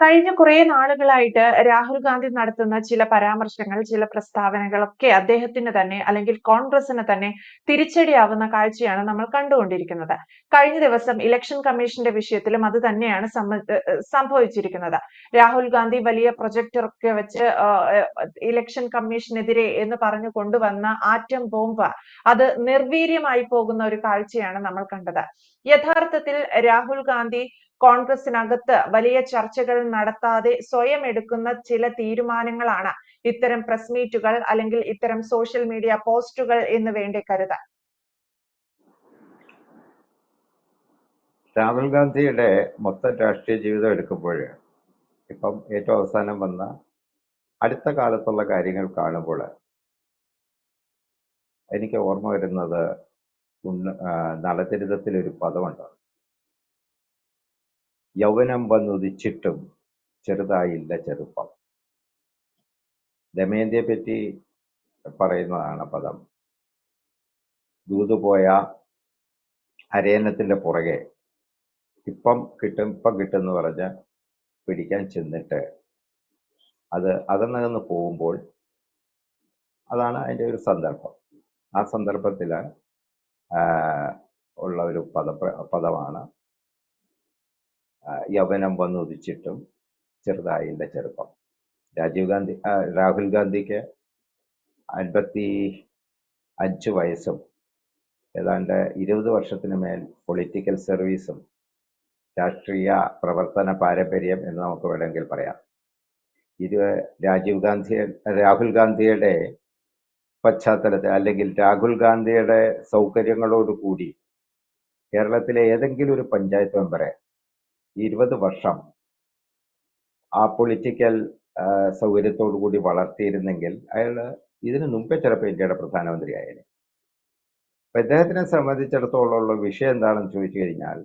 കഴിഞ്ഞ കുറേ നാളുകളായിട്ട് രാഹുൽ ഗാന്ധി നടത്തുന്ന ചില പരാമർശങ്ങൾ, ചില പ്രസ്താവനകളൊക്കെ അദ്ദേഹത്തിന് തന്നെ അല്ലെങ്കിൽ കോൺഗ്രസിന് തന്നെ തിരിച്ചടിയാവുന്ന കാഴ്ചയാണ് നമ്മൾ കണ്ടുകൊണ്ടിരിക്കുന്നത്. കഴിഞ്ഞ ദിവസം ഇലക്ഷൻ കമ്മീഷന്റെ വിഷയത്തിലും അത് തന്നെയാണ് സംഭവിച്ചിരിക്കുന്നത്. രാഹുൽ ഗാന്ധി വലിയ പ്രൊജക്ടറൊക്കെ വെച്ച് ഇലക്ഷൻ കമ്മീഷനെതിരെ എന്ന് പറഞ്ഞു കൊണ്ടുവന്ന ആറ്റം ബോംബ് അത് നിർവീര്യമായി പോകുന്ന ഒരു കാഴ്ചയാണ് നമ്മൾ കണ്ടത്. യഥാർത്ഥത്തിൽ രാഹുൽ ഗാന്ധി കോൺഗ്രസിനകത്ത് വലിയ ചർച്ചകൾ നടത്താതെ സ്വയം എടുക്കുന്ന ചില തീരുമാനങ്ങളാണ് ഇത്തരം പ്രസ് മീറ്റുകൾ അല്ലെങ്കിൽ ഇത്തരം സോഷ്യൽ മീഡിയ പോസ്റ്റുകൾ എന്ന് വേണ്ടി കരുതാൻ. രാഹുൽ ഗാന്ധിയുടെ മൊത്തം രാഷ്ട്രീയ ജീവിതം എടുക്കുമ്പോൾ ഇപ്പം ഏറ്റവും അവസാനം വന്ന അടുത്ത കാലത്തുള്ള കാര്യങ്ങൾ കാണുമ്പോൾ എനിക്ക് ഓർമ്മ വരുന്നത് നളചരിതത്തിൽ ഒരു പദമുണ്ട്. യൗവനം വന്നുദിച്ചിട്ടും ചെറുതായില്ല ചെറുപ്പം. ദമയന്തിയെ പറ്റി പറയുന്നതാണ് പദം. ദൂതുപോയ അരേനത്തിന്റെ പുറകെ ഇപ്പം കിട്ടും ഇപ്പം കിട്ടുമെന്ന് പറഞ്ഞ് പിടിക്കാൻ ചെന്നിട്ട് അത് അകന്നകന്ന് പോകുമ്പോൾ അതാണ് അതിന്റെ ഒരു സന്ദർഭം. ആ സന്ദർഭത്തിൽ ഉള്ള ഒരു പദ പദമാണ് യൗവനം വന്നുദിച്ചിട്ടും ചെറുതായില്ല ചെറുപ്പം. രാജീവ് ഗാന്ധി രാഹുൽ ഗാന്ധിക്ക് അൻപത്തി അഞ്ച് വയസ്സും ഏതാണ്ട് ഇരുപത് വർഷത്തിന് മേൽ പൊളിറ്റിക്കൽ സർവീസും രാഷ്ട്രീയ പ്രവർത്തന പാരമ്പര്യം എന്ന് നമുക്ക് വേണമെങ്കിൽ പറയാം. ഇത് രാജീവ് ഗാന്ധി രാഹുൽ ഗാന്ധിയുടെ പശ്ചാത്തലത്തിൽ അല്ലെങ്കിൽ രാഹുൽ ഗാന്ധിയുടെ സൗകര്യങ്ങളോടുകൂടി കേരളത്തിലെ ഏതെങ്കിലും ഒരു പഞ്ചായത്ത് മെമ്പറെ ഇരുപത് വർഷം ആ പൊളിറ്റിക്കൽ സൗകര്യത്തോടു കൂടി വളർത്തിയിരുന്നെങ്കിൽ അയാൾ ഇതിനു മുമ്പേ ചിലപ്പോൾ ഇന്ത്യയുടെ പ്രധാനമന്ത്രി ആയേനെ അപ്പൊ ഇദ്ദേഹത്തിനെ സംബന്ധിച്ചിടത്തോളമുള്ള വിഷയം എന്താണെന്ന് ചോദിച്ചു കഴിഞ്ഞാൽ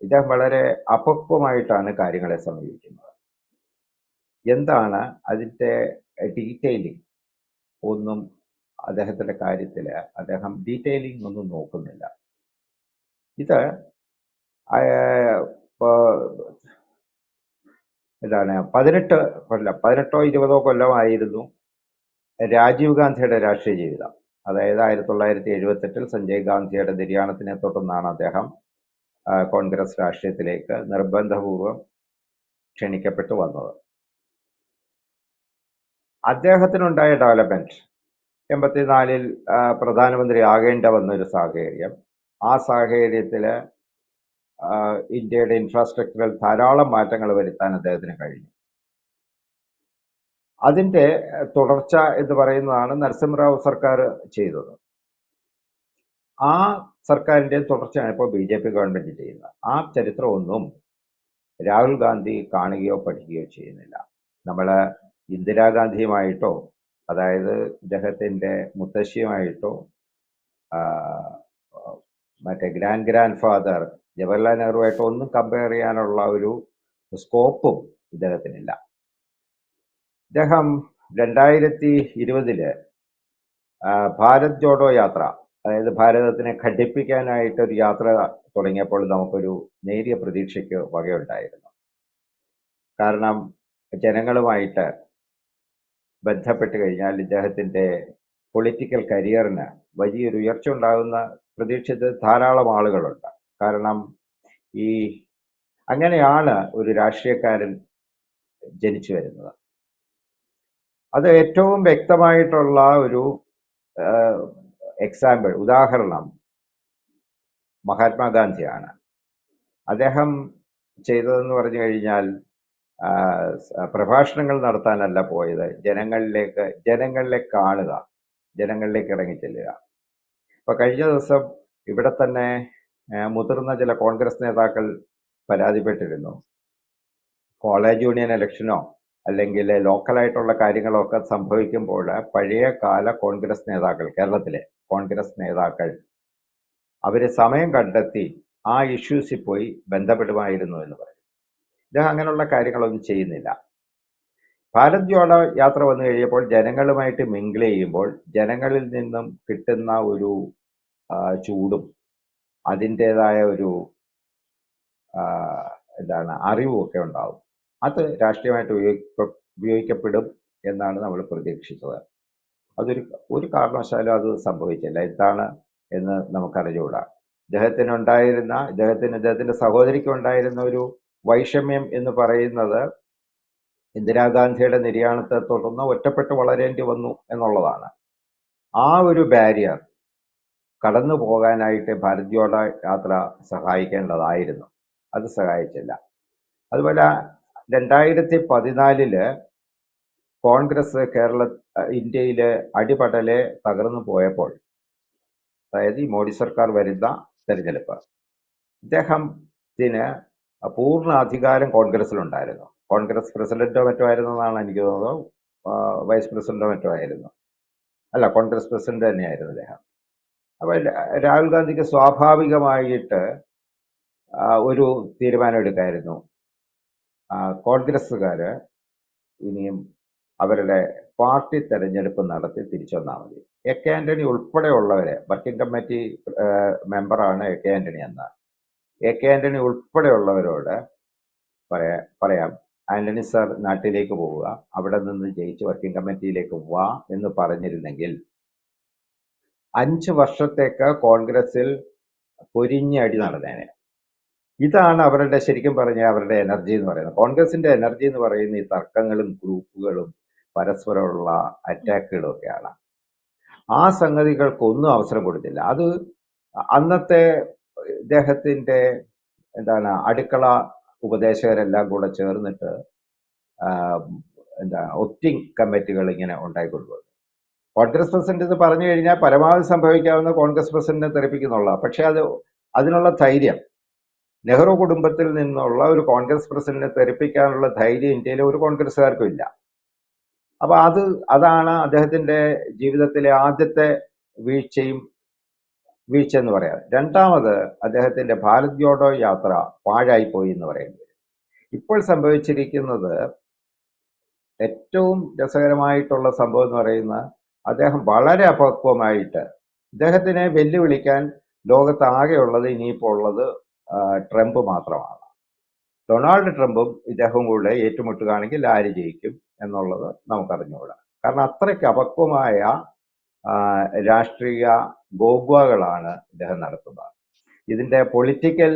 ഇദ്ദേഹം വളരെ അപക്വമായിട്ടാണ് കാര്യങ്ങളെ സമീപിക്കുന്നത്. എന്താണ് അതിന്റെ ഡീറ്റെയിലിംഗ് ഒന്നും അദ്ദേഹത്തിന്റെ കാര്യത്തിൽ അദ്ദേഹം ഡീറ്റെയിലിംഗ് ഒന്നും നോക്കുന്നില്ല. ഇത് എന്താണ് പതിനെട്ട് കൊല്ലം പതിനെട്ടോ ഇരുപതോ കൊല്ലമായിരുന്നു രാജീവ് ഗാന്ധിയുടെ രാഷ്ട്രീയ ജീവിതം. അതായത് ആയിരത്തി തൊള്ളായിരത്തി എഴുപത്തെട്ടിൽ സഞ്ജയ് ഗാന്ധിയുടെ നിര്യാണത്തിനെ തുടർന്നാണ് അദ്ദേഹം കോൺഗ്രസ് രാഷ്ട്രീയത്തിലേക്ക് നിർബന്ധപൂർവം ക്ഷണിക്കപ്പെട്ടു വന്നത്. അദ്ദേഹത്തിനുണ്ടായ ഡെവലപ്മെന്റ് എൺപത്തിനാലിൽ പ്രധാനമന്ത്രി ആകേണ്ട വന്നൊരു സാഹചര്യം. ആ സാഹചര്യത്തിൽ ഇന്ത്യയുടെ ഇൻഫ്രാസ്ട്രക്ചറിൽ ധാരാളം മാറ്റങ്ങൾ വരുത്താൻ അദ്ദേഹത്തിന് കഴിഞ്ഞു. അതിന്റെ തുടർച്ച എന്ന് പറയുന്നതാണ് നരസിംഹറാവു സർക്കാർ ചെയ്തത്. ആ സർക്കാരിന്റെ തുടർച്ചയാണ് ഇപ്പോൾ ബി ജെ പി ഗവൺമെന്റ് ചെയ്യുന്നത്. ആ ചരിത്രമൊന്നും രാഹുൽ ഗാന്ധി കാണുകയോ പഠിക്കുകയോ ചെയ്യുന്നില്ല. നമ്മൾ ഇന്ദിരാഗാന്ധിയുമായിട്ടോ അതായത് ഇദ്ദേഹത്തിന്റെ മുത്തശ്ശിയുമായിട്ടോ മറ്റേ ഗ്രാൻഡ് ഗ്രാൻഡ് ഫാദർ ജവഹർലാൽ നെഹ്റുവായിട്ട് ഒന്നും കമ്പയർ ചെയ്യാനുള്ള ഒരു സ്കോപ്പും ഇദ്ദേഹത്തിനില്ല. ഇദ്ദേഹം രണ്ടായിരത്തി ഇരുപതിൽ ഭാരത് ജോഡോ യാത്ര അതായത് ഭാരതത്തിനെ ഘടിപ്പിക്കാനായിട്ട് ഒരു യാത്ര തുടങ്ങിയപ്പോൾ നമുക്കൊരു നേരിയ പ്രതീക്ഷയ്ക്ക് വകയുണ്ടായിരുന്നു. കാരണം ജനങ്ങളുമായിട്ട് ബന്ധപ്പെട്ട് കഴിഞ്ഞാൽ ഇദ്ദേഹത്തിന്റെ പൊളിറ്റിക്കൽ കരിയറിന് വലിയൊരു ഉയർച്ച ഉണ്ടാകുന്ന പ്രതീക്ഷിച്ച് ധാരാളം ആളുകളുണ്ട്. കാരണം ഈ അങ്ങനെയാണ് ഒരു രാഷ്ട്രീയക്കാരൻ ജനിച്ചു വരുന്നത്. അത് ഏറ്റവും വ്യക്തമായിട്ടുള്ള ഒരു എക്സാമ്പിൾ ഉദാഹരണം മഹാത്മാഗാന്ധിയാണ്. അദ്ദേഹം ചെയ്തതെന്ന് പറഞ്ഞു കഴിഞ്ഞാൽ പ്രഭാഷണങ്ങൾ നടത്താനല്ല പോയത്. ജനങ്ങളിലേക്ക് ജനങ്ങളിലെ കാണുക ജനങ്ങളിലേക്ക് ഇറങ്ങി ചെല്ലുക ഇപ്പൊ കഴിഞ്ഞ ദിവസം ഇവിടെ തന്നെ മുതിർന്ന ചില കോൺഗ്രസ് നേതാക്കൾ പരാതിപ്പെട്ടിരുന്നു. കോളേജ് യൂണിയൻ ഇലക്ഷനോ അല്ലെങ്കിൽ ലോക്കലായിട്ടുള്ള കാര്യങ്ങളൊക്കെ സംഭവിക്കുമ്പോൾ പഴയ കാല കോൺഗ്രസ് നേതാക്കൾ കേരളത്തിലെ കോൺഗ്രസ് നേതാക്കൾ അവർ സമയം കണ്ടെത്തി ആ ഇഷ്യൂസിൽ പോയി ബന്ധപ്പെടുമായിരുന്നു എന്ന് പറയും. ഇദ്ദേഹം അങ്ങനെയുള്ള കാര്യങ്ങളൊന്നും ചെയ്യുന്നില്ല. ഭാരത് ജോഡോ യാത്ര വന്നു കഴിഞ്ഞപ്പോൾ ജനങ്ങളുമായിട്ട് മിങ്കിൾ ചെയ്യുമ്പോൾ ജനങ്ങളിൽ നിന്നും കിട്ടുന്ന ഒരു ചൂടും അതിന്റെതായ ഒരു എന്താണ് അറിവുമൊക്കെ ഉണ്ടാവും. അത് രാഷ്ട്രീയമായിട്ട് ഉപയോഗിക്ക ഉപയോഗിക്കപ്പെടും എന്നാണ് നമ്മൾ പ്രതീക്ഷിച്ചത്. അതൊരു ഒരു കാരണവശാലും അത് സംഭവിച്ചില്ല. എന്താണ് എന്ന് നമുക്കറിഞ്ഞുകൂടാ. ഇദ്ദേഹത്തിനുണ്ടായിരുന്ന ഇദ്ദേഹത്തിന് അദ്ദേഹത്തിന്റെ സഹോദരിക്ക് ഉണ്ടായിരുന്ന ഒരു വൈഷമ്യം എന്ന് പറയുന്നത് ഇന്ദിരാഗാന്ധിയുടെ നിര്യാണത്തെ തുടർന്ന് ഒറ്റപ്പെട്ട് വളരേണ്ടി വന്നു എന്നുള്ളതാണ്. ആ ഒരു ബാരിയർ കടന്നു പോകാനായിട്ട് ഭാരത് യാത്ര സഹായിക്കേണ്ടതായിരുന്നു. അത് സഹായിച്ചില്ല. അതുപോലെ രണ്ടായിരത്തി പതിനാലിൽ കോൺഗ്രസ് കേരള ഇന്ത്യയിലെ അടിപടലെ തകർന്നു പോയപ്പോൾ അതായത് ഈ മോഡി സർക്കാർ വരുന്ന തെരഞ്ഞെടുപ്പ് ഇദ്ദേഹത്തിന് പൂർണ അധികാരം കോൺഗ്രസിലുണ്ടായിരുന്നു കോൺഗ്രസ് പ്രസിഡന്റോ മറ്റോ ആയിരുന്നു എന്നാണ് എനിക്ക് തോന്നുന്നത്. വൈസ് പ്രസിഡന്റോ മറ്റോ ആയിരുന്നു. അല്ല കോൺഗ്രസ് പ്രസിഡന്റ് തന്നെയായിരുന്നു അദ്ദേഹം. അപ്പൊ രാഹുൽ ഗാന്ധിക്ക് സ്വാഭാവികമായിട്ട് ഒരു തീരുമാനം എടുക്കായിരുന്നു. ആ, കോൺഗ്രസ്സുകാര് ഇനിയും അവരുടെ പാർട്ടി തെരഞ്ഞെടുപ്പ് നടത്തി തിരിച്ചു വന്നാൽ മതി. എ കെ ആന്റണി ഉൾപ്പെടെയുള്ളവരെ വർക്കിംഗ് കമ്മിറ്റി മെമ്പറാണ് എ കെ ആന്റണി എന്ന. എ കെ ആന്റണി ഉൾപ്പെടെയുള്ളവരോട് പറയാ പറയാം ആന്റണി സാർ നാട്ടിലേക്ക് പോവുക അവിടെ നിന്ന് ജയിച്ച് വർക്കിംഗ് കമ്മിറ്റിയിലേക്ക് വാ എന്ന് പറഞ്ഞിരുന്നെങ്കിൽ അഞ്ച് വർഷത്തേക്ക് കോൺഗ്രസിൽ പൊരിഞ്ഞടി നടന്നേനെ. ഇതാണ് അവരുടെ ശരിക്കും പറഞ്ഞ അവരുടെ എനർജി എന്ന് പറയുന്നത്. കോൺഗ്രസിന്റെ എനർജി എന്ന് പറയുന്ന ഈ തർക്കങ്ങളും ഗ്രൂപ്പുകളും പരസ്പരമുള്ള അറ്റാക്കുകളും ഒക്കെയാണ്. ആ സംഗതികൾക്കൊന്നും അവസരം കൊടുത്തില്ല. അത് അന്നത്തെ ഇദ്ദേഹത്തിന്റെ എന്താണ് അടുക്കള ഉപദേശകരെല്ലാം കൂടെ ചേർന്നിട്ട് എന്താ ഒപ്റ്റിംഗ് കമ്മിറ്റികൾ ഇങ്ങനെ ഉണ്ടായിക്കൊണ്ടുവന്നു. കോൺഗ്രസ് പ്രസിഡന്റ് ഇത് പറഞ്ഞു കഴിഞ്ഞാൽ പരമാവധി സംഭവിക്കാവുന്ന കോൺഗ്രസ് പ്രസിഡന്റിനെ തെറിപ്പിക്കുന്നുള്ള പക്ഷേ അത് അതിനുള്ള ധൈര്യം. നെഹ്റു കുടുംബത്തിൽ നിന്നുള്ള ഒരു കോൺഗ്രസ് പ്രസിഡന്റിനെ തെറിപ്പിക്കാനുള്ള ധൈര്യം ഇന്ത്യയിലെ ഒരു കോൺഗ്രസ്സുകാർക്കും ഇല്ല. അപ്പൊ അത് അതാണ് അദ്ദേഹത്തിന്റെ ജീവിതത്തിലെ ആദ്യത്തെ വീഴ്ചയും വീഴ്ച എന്ന് പറയാം. രണ്ടാമത് അദ്ദേഹത്തിന്റെ ഭാരത് ജോഡോ യാത്ര പാഴായിപ്പോയി എന്ന് പറയുന്നത്. ഇപ്പോൾ സംഭവിച്ചിരിക്കുന്നത് ഏറ്റവും രസകരമായിട്ടുള്ള സംഭവം എന്ന് പറയുന്ന അദ്ദേഹം വളരെ അപക്വമായിട്ട് അദ്ദേഹത്തിനെ വെല്ലുവിളിക്കാൻ ലോകത്താകെയുള്ളത് ഇനിയിപ്പോൾ ഉള്ളത് ട്രംപ് മാത്രമാണ്. ഡൊണാൾഡ് ട്രംപും ഇദ്ദേഹവും കൂടെ ഏറ്റുമുട്ടുകയാണെങ്കിൽ ആര് ജയിക്കും എന്നുള്ളത് നമുക്കറിഞ്ഞുകൂടാ. കാരണം അത്രയ്ക്ക് അപക്വമായ രാഷ്ട്രീയ ഗോഗ്വകളാണ് ഇദ്ദേഹം നടത്തുന്നത്. ഇതിന്റെ പൊളിറ്റിക്കൽ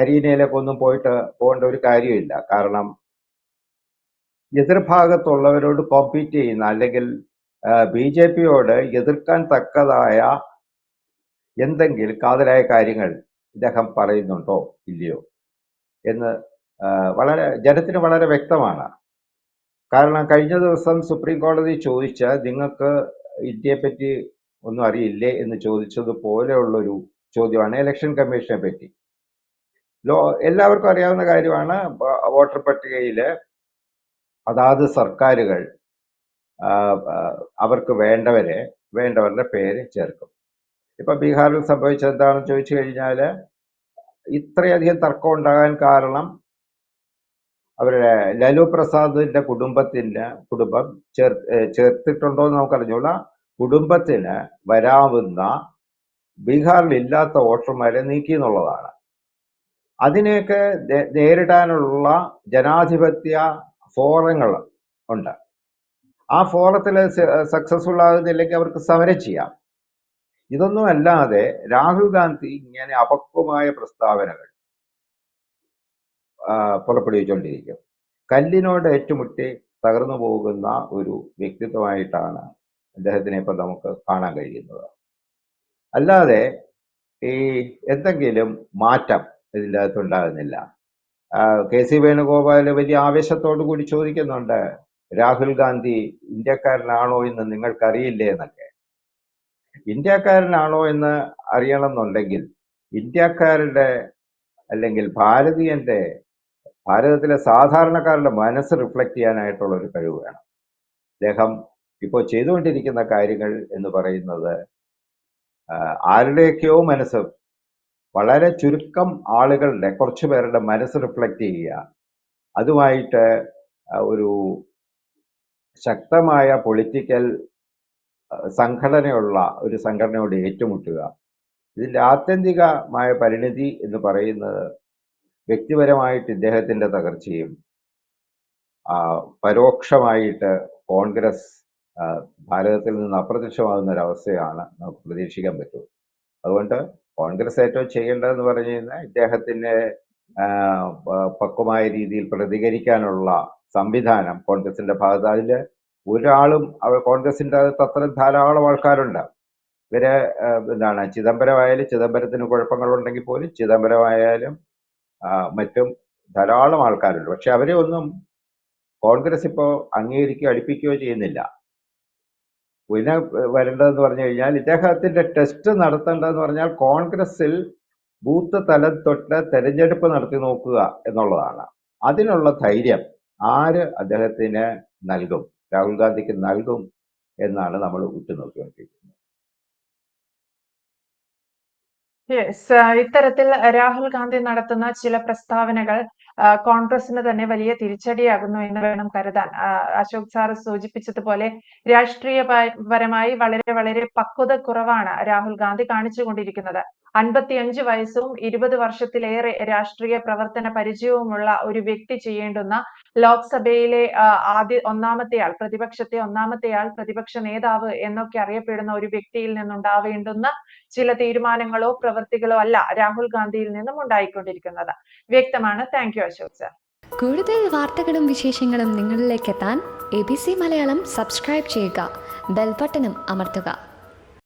അരീനയിലേക്ക് ഒന്നും പോയിട്ട് പോകേണ്ട ഒരു കാര്യമില്ല. കാരണം എതിർഭാഗത്തുള്ളവരോട് കോമ്പീറ്റ് ചെയ്യുന്ന അല്ലെങ്കിൽ ബി ജെ പിയോട് എതിർക്കാൻ തക്കതായ എന്തെങ്കിലും കാതലായ കാര്യങ്ങൾ ഇദ്ദേഹം പറയുന്നുണ്ടോ? ഇല്ലയോ? എന്ന് വളരെ ജനത്തിന് വളരെ വ്യക്തമാണ്. കാരണം കഴിഞ്ഞ ദിവസം സുപ്രീം കോടതി ചോദിച്ച നിങ്ങൾക്ക് ഇന്ത്യയെ പറ്റി ഒന്നും അറിയില്ലേ എന്ന് ചോദിച്ചതുപോലെയുള്ളൊരു ചോദ്യമാണ് ഇലക്ഷൻ കമ്മീഷനെ പറ്റി. ലോ എല്ലാവർക്കും അറിയാവുന്ന കാര്യമാണ് വോട്ടർ പട്ടികയിൽ അതാത് സർക്കാരുകൾ അവർക്ക് വേണ്ടവരെ വേണ്ടവരുടെ പേര് ചേർക്കും. ഇപ്പൊ ബീഹാറിൽ സംഭവിച്ചത് എന്താണെന്ന് ചോദിച്ചു കഴിഞ്ഞാൽ ഇത്രയധികം തർക്കം ഉണ്ടാകാൻ കാരണം അവരുടെ ലാലു പ്രസാദിന്റെ കുടുംബത്തിന്റെ കുടുംബം ചേർ ചേർത്തിട്ടുണ്ടോ എന്ന് നമുക്കറിഞ്ഞൂടാ കുടുംബത്തിന് വരാവുന്ന ബീഹാറിൽ ഇല്ലാത്ത വോട്ടർമാരെ നീക്കി എന്നുള്ളതാണ്. അതിനെയൊക്കെ നേരിടാനുള്ള ജനാധിപത്യ ഫോറങ്ങൾ ഉണ്ട്. ആ ഫോറത്തിൽ സക്സസ്ഫുൾ ആകുന്നില്ലെങ്കിൽ അവർക്ക് സമരം ചെയ്യാം. ഇതൊന്നും അല്ലാതെ രാഹുൽ ഗാന്ധി ഇങ്ങനെ അപക്വമായ പ്രസ്താവനകൾ പുറപ്പെടുവിച്ചുകൊണ്ടിരിക്കും. കല്ലിനോട് ഏറ്റുമുട്ടി തകർന്നു പോകുന്ന ഒരു വ്യക്തിത്വമായിട്ടാണ് അദ്ദേഹത്തിനെ ഇപ്പം നമുക്ക് കാണാൻ കഴിയുന്നത്. അല്ലാതെ ഈ എന്തെങ്കിലും മാറ്റം ഇതിന്റെ അകത്തുണ്ടാകുന്നില്ല കെ സി വേണുഗോപാൽ വലിയ ആവേശത്തോടു കൂടി ചോദിക്കുന്നുണ്ട്. രാഹുൽ ഗാന്ധി ഇന്ത്യക്കാരനാണോ എന്ന് നിങ്ങൾക്കറിയില്ലേ എന്നൊക്കെ. ഇന്ത്യക്കാരനാണോ എന്ന് അറിയണമെന്നുണ്ടെങ്കിൽ ഇന്ത്യക്കാരുടെ അല്ലെങ്കിൽ ഭാരതീയന്റെ ഭാരതത്തിലെ സാധാരണക്കാരുടെ മനസ്സ് റിഫ്ലക്ട് ചെയ്യാനായിട്ടുള്ള ഒരു കഴിവ് വേണം. അദ്ദേഹം ഇപ്പോൾ ചെയ്തുകൊണ്ടിരിക്കുന്ന കാര്യങ്ങൾ എന്ന് പറയുന്നത് ആരുടെയൊക്കെയോ മനസ്സ് വളരെ ചുരുക്കം ആളുകളുടെ കുറച്ചു പേരുടെ മനസ്സ് റിഫ്ലക്റ്റ് ചെയ്യുക. അതുമായിട്ട് ഒരു ശക്തമായ പൊളിറ്റിക്കൽ സംഘടനയുള്ള ഒരു സംഘടനയോട് ഏറ്റുമുട്ടുക. ഇതിന്റെ ആത്യന്തികമായ പരിണിതി എന്ന് പറയുന്നത് വ്യക്തിപരമായിട്ട് ഇദ്ദേഹത്തിന്റെ തകർച്ചയും പരോക്ഷമായിട്ട് കോൺഗ്രസ് ഭാരതത്തിൽ നിന്ന് അപ്രത്യക്ഷമാകുന്ന ഒരവസ്ഥയാണ് നമുക്ക് പ്രതീക്ഷിക്കാൻ പറ്റും. അതുകൊണ്ട് കോൺഗ്രസ് ഏറ്റവും ചെയ്യേണ്ടതെന്ന് പറഞ്ഞു കഴിഞ്ഞാൽ ഇദ്ദേഹത്തിന് ആ, പക്വമായ രീതിയിൽ പ്രതികരിക്കാനുള്ള സംവിധാനം കോൺഗ്രസിന്റെ ഭാഗത്ത്. അതിൽ ഒരാളും അവർ കോൺഗ്രസിന്റെ അകത്ത് അത്ര ധാരാളം ആൾക്കാരുണ്ട്. ഇവർ എന്താണ് ചിദംബരമായാലും ചിദംബരത്തിന് കുഴപ്പങ്ങളുണ്ടെങ്കിൽ പോലും ചിദംബരമായാലും മറ്റും ധാരാളം ആൾക്കാരുണ്ട്. പക്ഷെ അവരെ ഒന്നും കോൺഗ്രസ് ഇപ്പോൾ അംഗീകരിക്കുകയോ അടുപ്പിക്കുകയോ ചെയ്യുന്നില്ല. പിന്നെ വരേണ്ടതെന്ന് പറഞ്ഞു കഴിഞ്ഞാൽ ഇദ്ദേഹത്തിന്റെ ടെസ്റ്റ് നടത്തേണ്ടതെന്ന് പറഞ്ഞാൽ കോൺഗ്രസിൽ ബൂത്ത് തലം തൊട്ട് തെരഞ്ഞെടുപ്പ് നടത്തി നോക്കുക എന്നുള്ളതാണ്. അതിനുള്ള ധൈര്യം ആര് അദ്ദേഹത്തിന് നൽകും? രാഹുൽ ഗാന്ധിക്ക് നൽകും എന്നാണ് നമ്മൾ ഉറ്റുനോക്കിക്കൊണ്ടിരിക്കുന്നത്. യെസ് ഇത്തരത്തിൽ രാഹുൽ ഗാന്ധി നടത്തുന്ന ചില പ്രസ്താവനകൾ കോൺഗ്രസിന് തന്നെ വലിയ തിരിച്ചടിയാകുന്നു എന്ന് വേണം കരുതാൻ. അശോക് സാർ സൂചിപ്പിച്ചതുപോലെ രാഷ്ട്രീയപരമായി വളരെ വളരെ പക്വത കുറവാണ് രാഹുൽ ഗാന്ധി കാണിച്ചുകൊണ്ടിരിക്കുന്നത്. അൻപത്തിയഞ്ച് വയസ്സും ഇരുപത് വർഷത്തിലേറെ രാഷ്ട്രീയ പ്രവർത്തന പരിചയവുമുള്ള ഒരു വ്യക്തി ചെയ്യേണ്ടുന്ന ലോക്സഭയിലെ ആദ്യ ഒന്നാമത്തെയാൾ പ്രതിപക്ഷത്തെ ഒന്നാമത്തെയാൾ പ്രതിപക്ഷ നേതാവ് എന്നൊക്കെ അറിയപ്പെടുന്ന ഒരു വ്യക്തിയിൽ നിന്നുണ്ടാവേണ്ടുന്ന ചില തീരുമാനങ്ങളോ പ്രവൃത്തികളോ അല്ല രാഹുൽ ഗാന്ധിയിൽ നിന്നും ഉണ്ടായിക്കൊണ്ടിരിക്കുന്നത്. വ്യക്തമാണ്. Thank you Ashok sir. കൂടുതൽ വാർത്തകളും വിശേഷങ്ങളും നിങ്ങളിലേക്ക് എത്താൻ A B C Malayalam subscribe ചെയ്യുക. ബെൽബട്ടനും അമർത്തുക.